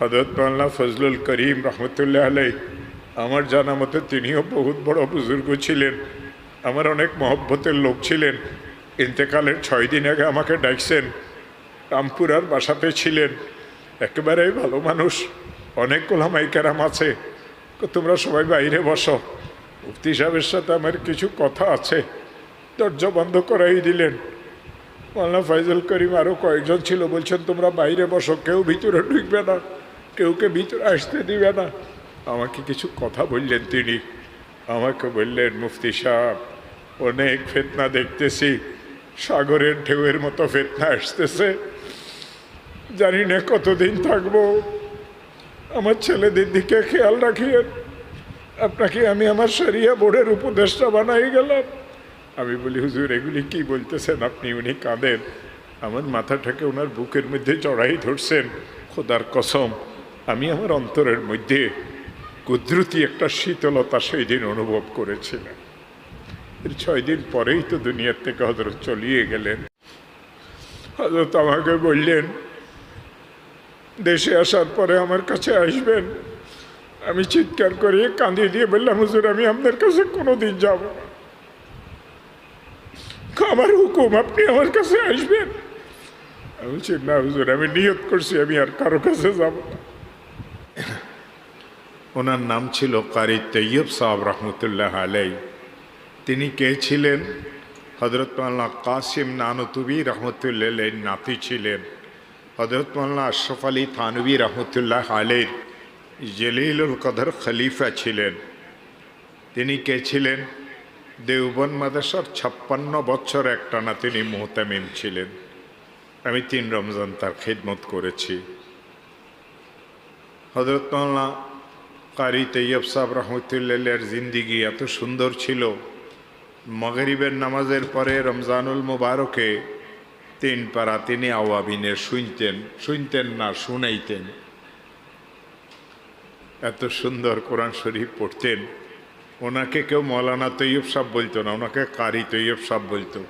হজরত মাল্লা ফজলুল করিম রহমতুল্লাহ আলাই আমার জানা মতে তিনিও বহুত বড় বুজুর্গ ছিলেন। আমার অনেক মহব্বতের লোক ছিলেন। ইন্তেকালের ছয় দিন আগে আমাকে ডাকছেন। রামপুরার বাসাতে ছিলেন। একেবারেই ভালো মানুষ। অনেক গোলামাই কেরাম আছে। তোমরা সবাই বাইরে বসো। মুফতি সাহেবের সাথে আমার কিছু কথা আছে। দরজা বন্ধ করাই দিলেন। মাল্লা ফাইজুল করিম আরও কয়েকজন ছিল, বলছেন, তোমরা বাইরে বসো, কেউ ভিতরে ঢুকবে না। কেউকে ভিতরে আসতে দিবে না। আমাকে কিছু কথা বললেন তিনি। আমাকে বললেন, মুফতি সাহেব, অনেক ফেতনা দেখতেছি। সাগরের ঢেউয়ের মতো ফেতনা আসতেছে। জানি না কতদিন থাকব। আমার ছেলেদের দিকে খেয়াল রাখিয়েন। আপনাকে আমি আমার সারিয়া বোর্ডের উপদেষ্টা বানাই গেলাম। আমি বলি, হুজুর, এগুলি কি বলতেছেন আপনি? উনি কাঁদেন। আমার মাথাটাকে ওনার বুকের মধ্যে চড়াই ধরছেন। খোদার কসম। আমি আমার অন্তরের মধ্যে কুদরতি একটা শীতলতা সেই দিন অনুভব করেছিলাম। এর ছয় দিন পরেই তো দুনিয়ার থেকে হজরত চলিয়ে গেলেন। হজরত আমাকে বললেন, দেশে আসার পরে আমার কাছে আসবেন। আমি চিৎকার করে কাঁদিয়ে দিয়ে বললাম, হুজুর, আমি আপনার কাছে কোনো দিন যাব আমার হুকুম, আপনি আমার কাছে আসবেন? আমি বলছি, না হুজুর, আমি নিয়ত করছি, আমি আর কারও কাছে যাব না। ওনার নাম ছিল কারি তৈয়ব সাহাব রহমতুল্লাহ আলাই তিনি কে ছিলেন? হজরত মাল্লা কাসিম নানতুবি রহমতুল্লাহ নাতি ছিলেন। হজরত মাল্লা আশরফ আলী থানবী রহমতুল্লাহ আলের জলিলুল কদর খলিফা ছিলেন। তিনি কে ছিলেন? দেওবন মাদাসার ছাপ্পান্ন বছর একটানা তিনি মোহতামিম ছিলেন। আমি তিন রমজান তার খেদমত করেছি। হজরত মাল্লা কারি তৈয়ব সাহেব রহমতুল্লাহের জিন্দিগি এত সুন্দর ছিল। মগরিবের নামাজের পরে রমজানুল মুবারকে তিন পারা তিনি আওয়াবিনের শুনতেন শুনতেন না, শুনাইতেন। এত সুন্দর কোরআন শরীফ পড়তেন। ওনাকে কেউ মৌলানা তৈয়ব সাহ বলতো না, ওনাকে কারি তৈয়ব সাহ বলতো।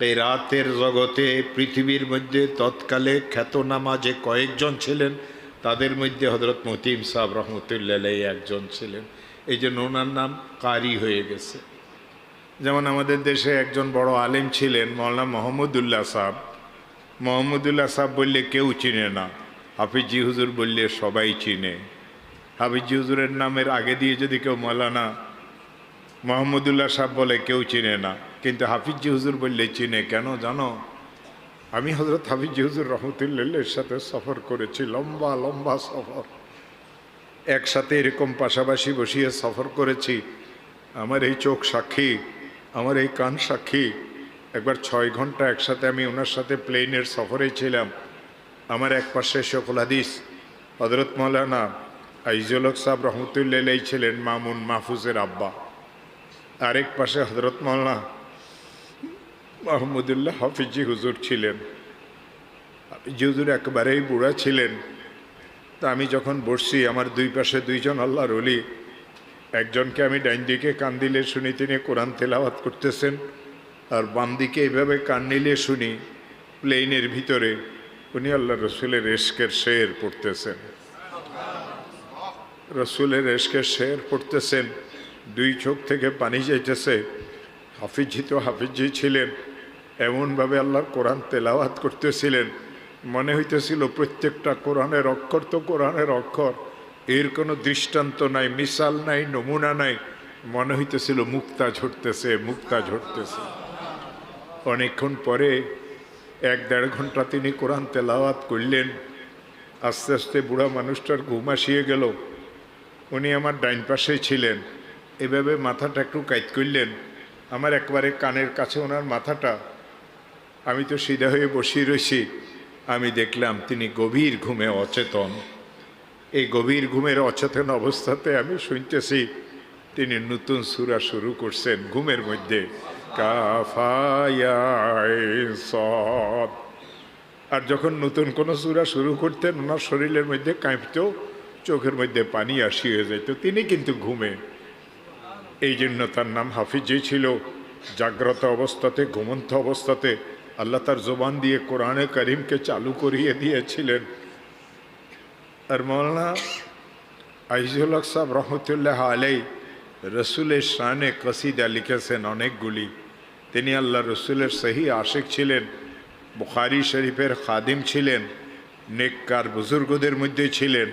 এই রাতের জগতে পৃথিবীর মধ্যে তৎকালে খ্যাতনামা যে কয়েকজন ছিলেন তাদের মধ্যে হজরত মতিম সাহ রহমতুল্লাহ একজন ছিলেন। এই জন্য ওনার নাম কারি হয়ে গেছে। যেমন আমাদের দেশে একজন বড় আলেম ছিলেন মৌলানা মোহাম্মদুল্লাহ সাহ মোহাম্মদুল্লাহ সাহ বললে কেউ চিনে না। হাফিজি হুজুর বললে সবাই চিনে। হাফিজি হুজুরের নামের আগে দিয়ে যদি কেউ মৌলানা মোহাম্মদুল্লাহ সাহ বলে কেউ চিনে না। কিন্তু হাফিজি হুজুর বললে চিনে কেন জানো? আমি হজরত হাফিজি হুজুর রহমতুল্লাহের সাথে সফর করেছি, লম্বা লম্বা সফর। একসাথে এরকম পাশাপাশি বসিয়ে সফর করেছি। আমার এই চোখ সাক্ষী, আমার এই কান সাক্ষী। একবার ছয় ঘণ্টা একসাথে আমি ওনার সাথে প্লেনের সফরে ছিলাম। আমার এক পাশে সকল হাদিস হজরত মৌলানা আইজলক সাহেব রহমতুল্লাহ ছিলেন মামুন মাহফুজের আব্বা। আরেক পাশে হজরত মৌলানা মাহমুদুল্লাহ হাফিজি হুজুর ছিলেন। হাফিজি হুজুর একেবারেই বুড়া ছিলেন, তা আমি যখন বসছি, আমার দুই পাশে দুইজন আল্লাহর অলি একজনকে আমি ডাইন দিকে কান দিলে শুনি, তিনি কোরআন তেলাওয়াত করতেছেন, আর বাম দিকে এইভাবে কান নিলে শুনি, প্লেনের ভিতরে উনি আল্লাহ রসুলের এশকের শের পড়তেছেন। রসুলের এশকের শের পড়তেছেন, দুই চোখ থেকে পানি যাইতেছে হাফিজি তো হাফিজি ছিলেন, এমনভাবে আল্লাহর কোরআন তেলাওয়াত করতেছিলেন। মনে হইতেছিল প্রত্যেকটা কোরআনের অক্ষর তো কোরআনের অক্ষর, এর কোনো দৃষ্টান্ত নাই মিসাল নাই, নমুনা নাই। মনে হইতেছিল মুক্তা ঝরতেছে মুক্তা ঝরতেছে। অনেকক্ষণ পরে এক দেড় ঘণ্টা তিনি কোরআন তেলাওয়াত করলেন। আস্তে আস্তে বুড়া মানুষটার ঘুম আসিয়ে গেল। উনি আমার ডাইন পাশে ছিলেন। এভাবে মাথাটা একটু কাইত করলেন। আমার একবারে কানের কাছে ওনার মাথাটা, আমি তো সিধা হয়ে বসিয়ে রয়েছি। আমি দেখলাম তিনি গভীর ঘুমে অচেতন। এই গভীর ঘুমের অচেতন অবস্থাতে আমি শুনতেছি তিনি নতুন সুরা শুরু করছেন ঘুমের মধ্যে আর যখন নতুন কোনো সুরা শুরু করতেন, ওনার শরীরের মধ্যে কাঁপতেও চোখের মধ্যে পানি আসি হয়ে যেত। তিনি কিন্তু ঘুমে এই জন্য তার নাম হাফিজি ছিল। জাগ্রত অবস্থাতে, ঘুমন্ত অবস্থাতে আল্লাহ তার জবান দিয়ে কোরআনে করিমকে চালু করিয়ে দিয়েছিলেন। আর মৌলানা আইজুল হক সাহেব রহমতুল্লাহ আলাই রসুলের শানে কসিদা লিখেছেন অনেকগুলি। তিনি আল্লাহ রসুলের সহি আশেক ছিলেন, বুখারি শরীফের খাদিম ছিলেন, নেককার বুজুর্গদের মধ্যে ছিলেন।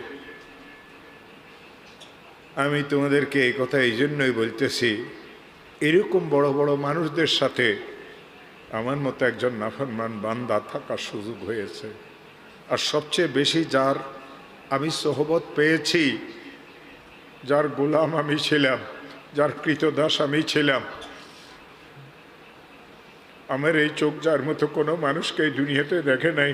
আমি তোমাদেরকে এই কথা এই জন্যই বলতেছি, এরকম বড় বড় মানুষদের সাথে আমার মতো একজন নাফরমান বান্দা থাকার সুযোগ হয়েছে। আর সবচেয়ে বেশি যার আমি সোহবত পেয়েছি, যার গোলাম আমি ছিলাম, যার কৃতদাস আমি ছিলাম। আমার এই চোখ যার মতো কোনো মানুষকে দুনিয়াতে দেখে নাই।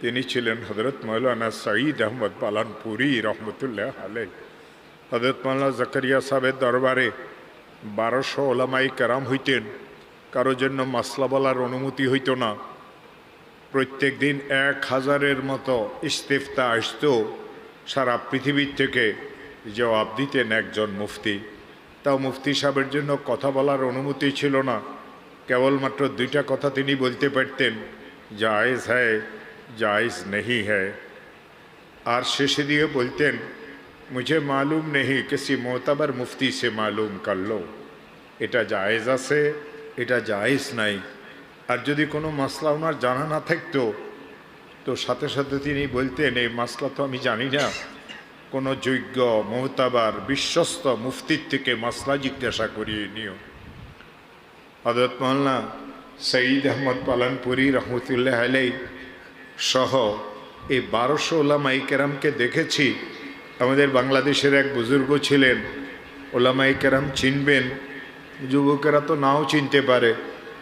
তিনি ছিলেন হজরত মৌলানা সঈদ আহমদ পালানপুরি রহমতুল্লাহ আলাই হজরত মাল্লা জাকারিয়া সাহেবের দরবারে বারোশো ওলামাই কেরাম হইতেন। কারও জন্য মাসলা বলার অনুমতি হইত না। প্রত্যেক দিন এক হাজারের মতো ইস্তেফতা আসত। সারা পৃথিবীর থেকে জবাব দিতেন একজন মুফতি। তাও মুফতি সাহেবের জন্য কথা বলার অনুমতি ছিল না। কেবলমাত্র দুইটা কথা তিনি বলতে পারতেন, জায়েজ হ্যায়, জায়েজ নেহি হ্যায়। আর শেষে দিয়ে বলতেন মুঝে মালুম নেই কিসি মোতাবার মুফতি সে মালুম কর লো এটা জায়েজ আছে এটা জায়েজ নাই আর যদি কোনো মাসলা ওনার জানা না থাকতো তো সাথে সাথে তিনি বলতেন এই মাসলা তো আমি জানি না কোনো যোগ্য মোহতাবার বিশ্বস্ত মুফতির থেকে মাসলা জিজ্ঞাসা করিয়ে নিও হজরত মহল্লা সঈদ আহমদ পালানপুরি রহমতুল্লাহ আলাই সহ এই বারোশো ওলামাই কেরামকে দেখেছি আমাদের বাংলাদেশের এক বুজুর্গ ছিলেন ওলামাই কেরাম চিনবেন, যুবকেরা তো নাও চিনতে পারে।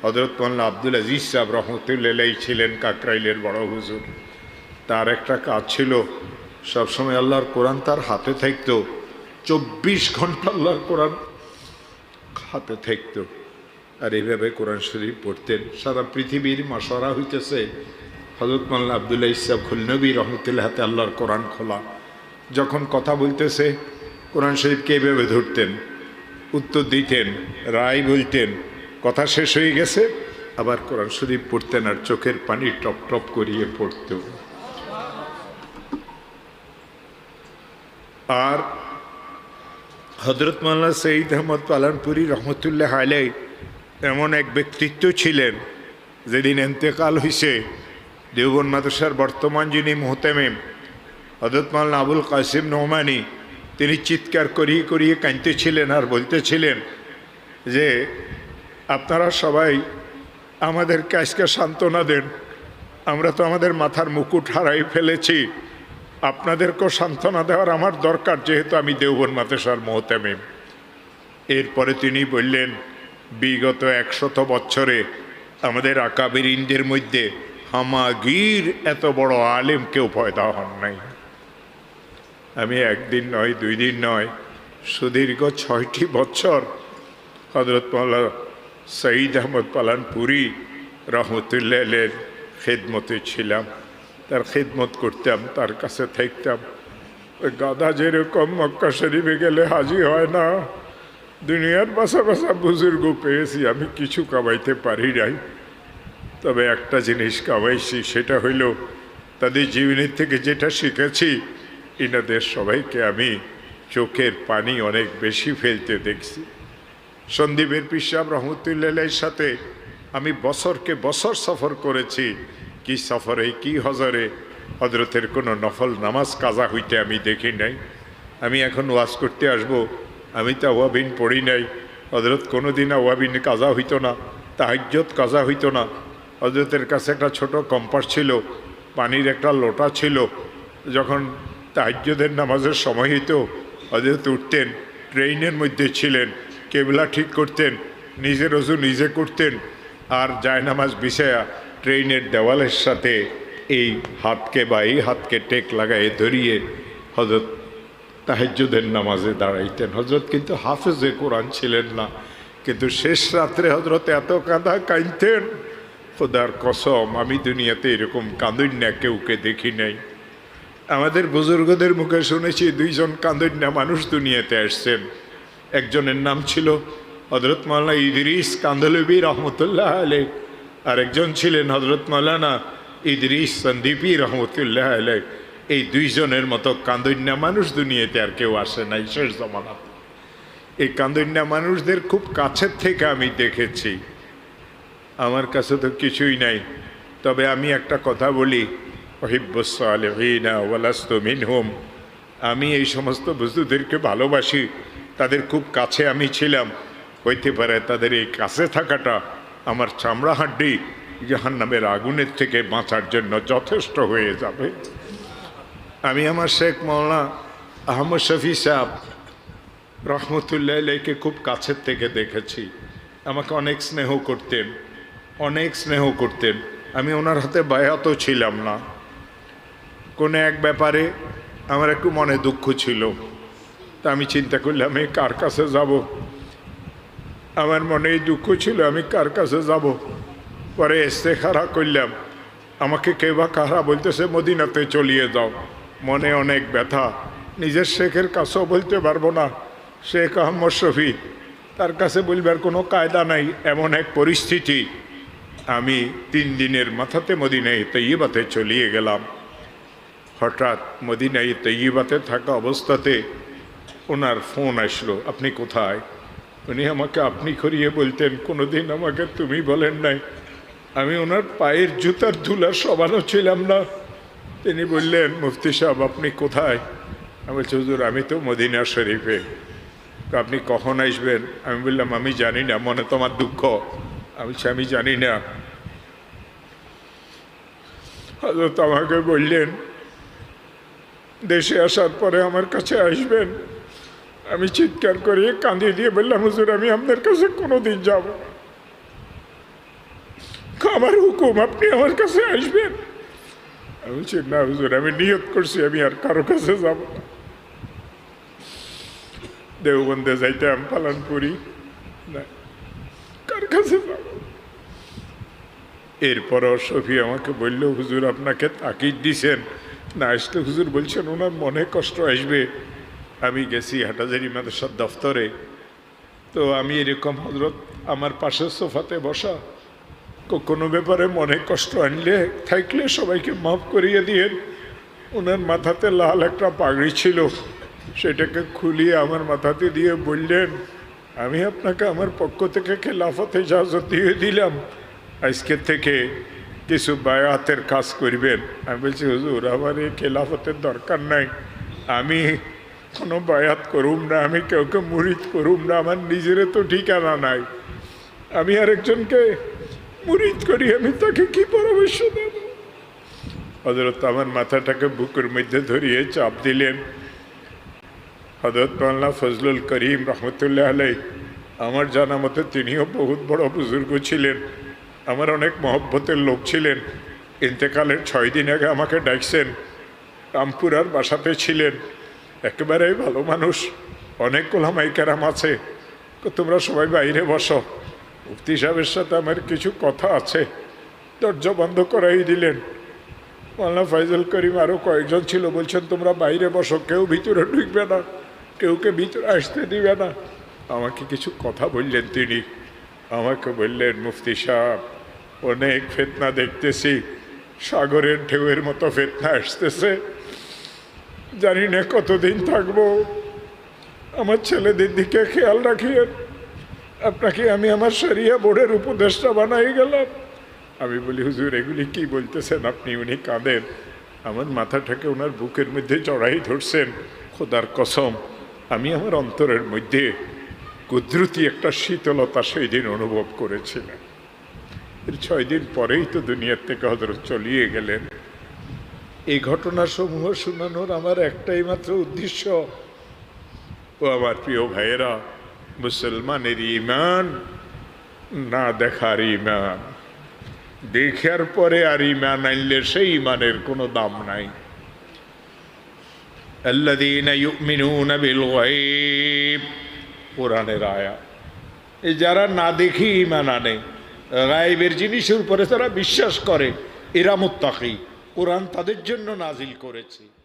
হজরত মোল্লা আব্দুল আজিজ সাহেব রহমতুল্লাহ ছিলেন কাকরাইলের বড় হুজুর। তার একটা কাজ ছিল, সবসময় আল্লাহর কোরআন তার হাতে থাকতো, চব্বিশ ঘণ্টা আল্লাহর কোরআন হাতে থাকতো। আর এইভাবে কোরআন শরীফ পড়তেন। সারা পৃথিবীর মশরা হইতেছে হজরত মোল্লা আবদুল্লাহ ইসাব খুলনবী রহমতুল্লাহ হাতে আল্লাহর কোরআন খোলা। যখন কথা বলতেছে, কোরআন শরীফকে এইভাবে ধরতেন, উত্তর দিতেন, রায় বলতেন, কথা শেষ হয়ে গেছে, আবার কোরআন শরীফ পড়তেন আর চোখের পানি টপ টপ করিয়ে পড়ত। আর হজরত মাল্লা সঈদ আহমদ পালানপুরি রহমতুল্লাহ আলাই এমন এক ব্যক্তিত্ব ছিলেন, যেদিন এন্তেকাল হয়েছে দেওবন মাদ্রাসার বর্তমান যিনি মোহতেমেম হজরত মাল্লা আবুল কাসিম নোমানি, তিনি চিৎকার করিয়ে করিয়ে কাঁদতেছিলেন আর বলতেছিলেন যে, আপনারা সবাই আমাদের আজকে সান্ত্বনা দেন। আমরা তো আমাদের মাথার মুকুট হারাই ফেলেছি। আপনাদেরকেও সান্ত্বনা দেওয়ার আমার দরকার, যেহেতু আমি দেওবন মাদ্রাসার মোহতেমিম। এরপরে তিনি বললেন, বিগত একশত বছরে আমাদের আকাবির ইন্দের মধ্যে হামাগির এত বড় আলেম কেউ পয়দা হন নাই। আমি একদিন নয়, দুই দিন নয়, সুদীর্ঘ ছয়টি বছর হজরত মাল্লা সঈদ আহমদ পালানপুরি রহমতুল্লাহের খেদমতে ছিলাম। তার খেদমত করতাম, তার কাছে থাকতাম। গাদা যেরকম মক্কা শরীফে গেলে হাজি হয় না। দুনিয়ার বাসা বাসা বুজুর্গ পেয়েছি, আমি কিছু কামাইতে পারি নাই। তবে একটা জিনিস কামাইছি, সেটা হইল তাদের জীবনের থেকে যেটা শিখেছি ইনাদের সবাইকে আমি চোখের পানি অনেক বেশি ফেলতে দেখছি। সন্দীপের পিসাব রহমতুল্লাহ সাথে আমি বছরকে বছর সফর করেছি। কি সফরে, কি হজরে হজরতের কোনো নফল নামাজ কাজা হইতে আমি দেখি নাই। আমি এখন ওয়াজ করতে আসব। আমি তা ওয়াবিন পড়ি নাই। হজরত কোনো দিন ওয়াবিন কাজা হইতো না তাহাজ্যত কাজা হইতো না। হজরতের কাছে একটা ছোট কম্পাস ছিল, পানির একটা লোটা ছিল। যখন তাহাজ্যদের নামাজের সময় হইতো। হজরত উঠতেন ট্রেনের মধ্যে ছিলেন, কেবলা ঠিক করতেন নিজের রজু নিজে করতেন, আর জায়নামাজ বিষয়া ট্রেনের দেওয়ালের সাথে এই হাতকে বা এই হাতকে টেক লাগাই ধরিয়ে হজরত তাহাজ্যদের নামাজে দাঁড়াইতেন। হজরত কিন্তু হাফেজে কোরআন ছিলেন না, কিন্তু শেষ রাত্রে হজরত এত কাঁদা কাঁদতেন, খোদার কসম, আমি দুনিয়াতে এরকম কাঁদন্যা কেউকে দেখি নাই। আমাদের বুজুর্গদের মুখে শুনেছি দুইজন কাঁদন্যা মানুষ দুনিয়াতে আসছেন। একজনের নাম ছিল হজরত মাল্লা ইদরিস কান্দলবী রহমতুল্লাহ আলে আরেকজন ছিলেন হজরত মালানা ইদরিস সন্দীপী রহমতুল্লাহ আলে এই দুইজনের মতো কান্দন্যা মানুষ দুনিয়াতে আর কেউ আসে নাই শেষ জমানাতে। এই কান্দন্যা মানুষদের খুব কাছের থেকে আমি দেখেছি। আমার কাছে তো কিছুই নাই। তবে আমি একটা কথা বলি মিনহুম। আমি এই সমস্ত বস্তুদেরকে ভালোবাসি, তাদের খুব কাছে আমি ছিলাম। হইতে পারে তাদের এই কাছে থাকাটা আমার চামড়া হাড্ডি জাহান নামের আগুনের থেকে বাঁচার জন্য যথেষ্ট হয়ে যাবে। আমি আমার শেখ মৌলানা আহমদ শফি সাহ রহমতুল্লাহকে খুব কাছের থেকে দেখেছি। আমাকে অনেক স্নেহ করতেন, অনেক স্নেহ করতেন। আমি ওনার হাতে বায়াতও ছিলাম না। কোনো এক ব্যাপারে আমার একটু মনে দুঃখ ছিল। তা আমি চিন্তা করলাম আমি কার কাছে যাব? আমার মনে এই দুঃখ ছিল, আমি কার কাছে যাব? পরে এসতে খারা করলাম, আমাকে কে বা কারা বলতেছে মদিনাতে চলিয়ে যাও। মনে অনেক ব্যথা। নিজের শেখের কাছেও বলতে পারব না। শেখ আহমদ শফি, তার কাছে বলবার কোনো কায়দা নাই, এমন এক পরিস্থিতি। আমি তিন দিনের মাথাতে মদিনায় তৈবাতে চলিয়ে গেলাম। হঠাৎ মদিনায় তৈবাতে থাকা অবস্থাতে ওনার ফোন আসলো, আপনি কোথায়? উনি আমাকে আপনি করিয়ে বলতেন, কোনোদিন আমাকে তুমি বলেন নাই। আমি ওনার পায়ের জুতার ধুলার সবানও ছিলাম না। তিনি বললেন, মুফতি সাহেব, আপনি কোথায়? আমি বলছি, হুজুর, আমি তো মদিনা শরীফে। আপনি কখন আসবেন? আমি বললাম, আমি জানি না, মনে তোমার দুঃখ। আমি বলছি, আমি জানি না। হজরত আমাকে বললেন দেশে আসার পরে আমার কাছে আসবেন। আমি চিৎকার করে কাঁদিয়ে দিয়ে বললাম, হুজুর, আমি আপনার কাছে কোনো দিন যাব। আমার হুকুম, আপনি আমার কাছে আসবেন? আমি বলছি, না হুজুর, আমি নিয়ত করছি, আমি আর কারও কাছে যাব না। দেওবন্দে যাইতাম, পালনপুরি। না, কার কাছে যাব? এরপরও শফি আমাকে বলল, হুজুর, আপনাকে তাকিদ দিছেন। না আসলে হুজুর বলছেন, ওনার মনে কষ্ট আসবে। আমি গেছি হাটাজারি মাদ্রাসার দফতরে। তো আমি এরকম হজরত আমার পাশের সোফাতে বসা। কোনো ব্যাপারে মনে কষ্ট আনলে, থাকলে সবাইকে মাফ করিয়ে দিয়ে ওনার মাথাতে লাল একটা পাগড়ি ছিল। সেটাকে খুলিয়ে আমার মাথাতে দিয়ে বললেন, আমি আপনাকে আমার পক্ষ থেকে খেলাফতে ইজাজত দিয়ে দিলাম। আজকের থেকে কিছু বায়াতের কাজ করবেন। আমি বলছি, হুজুর, আমার এই খেলাফতের দরকার নাই। আমি কোনো বায়াত করুম না, আমি কাউকে মুরিদ করুম না, আমার নিজের তো ঠিকানা নাই। আমি আরেকজনকে মুরিদ করি, আমি তাকে কি পরামর্শ দেব? হজরত আমার মাথাটাকে বুকের মধ্যে ধরিয়ে চাপ দিলেন। হজরত মাল্লা ফজলুল করিম রহমতুল্লাহ আলাই আমার জানা মতে তিনিও বহুত বড় বুজুর্গ ছিলেন। আমার অনেক মহব্বতের লোক ছিলেন। ইন্তেকালের ছয় দিন আগে আমাকে ডাকছেন। রামপুরার বাসাতে ছিলেন। একেবারেই ভালো মানুষ। অনেক গোলামাই ক্যারাম আছে। তোমরা সবাই বাইরে বসো। মুফতি সাহেবের সাথে আমার কিছু কথা আছে। দরজা বন্ধ করাই দিলেন। মাল্লা ফাইজুল করিম আরও কয়েকজন ছিল, বলছেন, তোমরা বাইরে বসো, কেউ ভিতরে ঢুকবে না কেউকে ভিতরে আসতে দিবে না। আমাকে কিছু কথা বললেন তিনি। আমাকে বললেন, মুফতি সাহেব অনেক ফেতনা দেখতেছি। সাগরের ঢেউয়ের মতো ফেতনা আসতেছে। জানি না কতদিন থাকব। আমার ছেলেদের দিকে খেয়াল রাখিয়েন। আপনাকে আমি আমার শরিয়া বোর্ডের উপদেষ্টা বানাই গেলাম। আমি বলি, হুজুর, এগুলি কি বলতেছেন আপনি? উনি কাঁদেন। আমার মাথাটাকে ওনার বুকের মধ্যে চড়াই ধরছেন। খোদার কসম, আমি আমার অন্তরের মধ্যে কুদরতি একটা শীতলতা সেই দিন অনুভব করেছিলাম। এর ছয় দিন পরেই তো দুনিয়ার থেকে হজরত চলিয়ে গেলেন এই ঘটনাসমূহ শোনানোর আমার একটাই মাত্র উদ্দেশ্য ও আমার প্রিয় ভাইয়েরা মুসলমানের ইমান না দেখার ইমান দেখার পরে আর ইমান আনলে সেই ইমানের কোনো দাম নাই الذين يؤمنون بالغيب কোরআনের আয়া এই যারা না দেখি ইমান আনে গায়েবের জিনিসের উপরে তারা বিশ্বাস করে এরা মুত্তাকি। কোরআন তাদের জন্য নাজিল করেছে।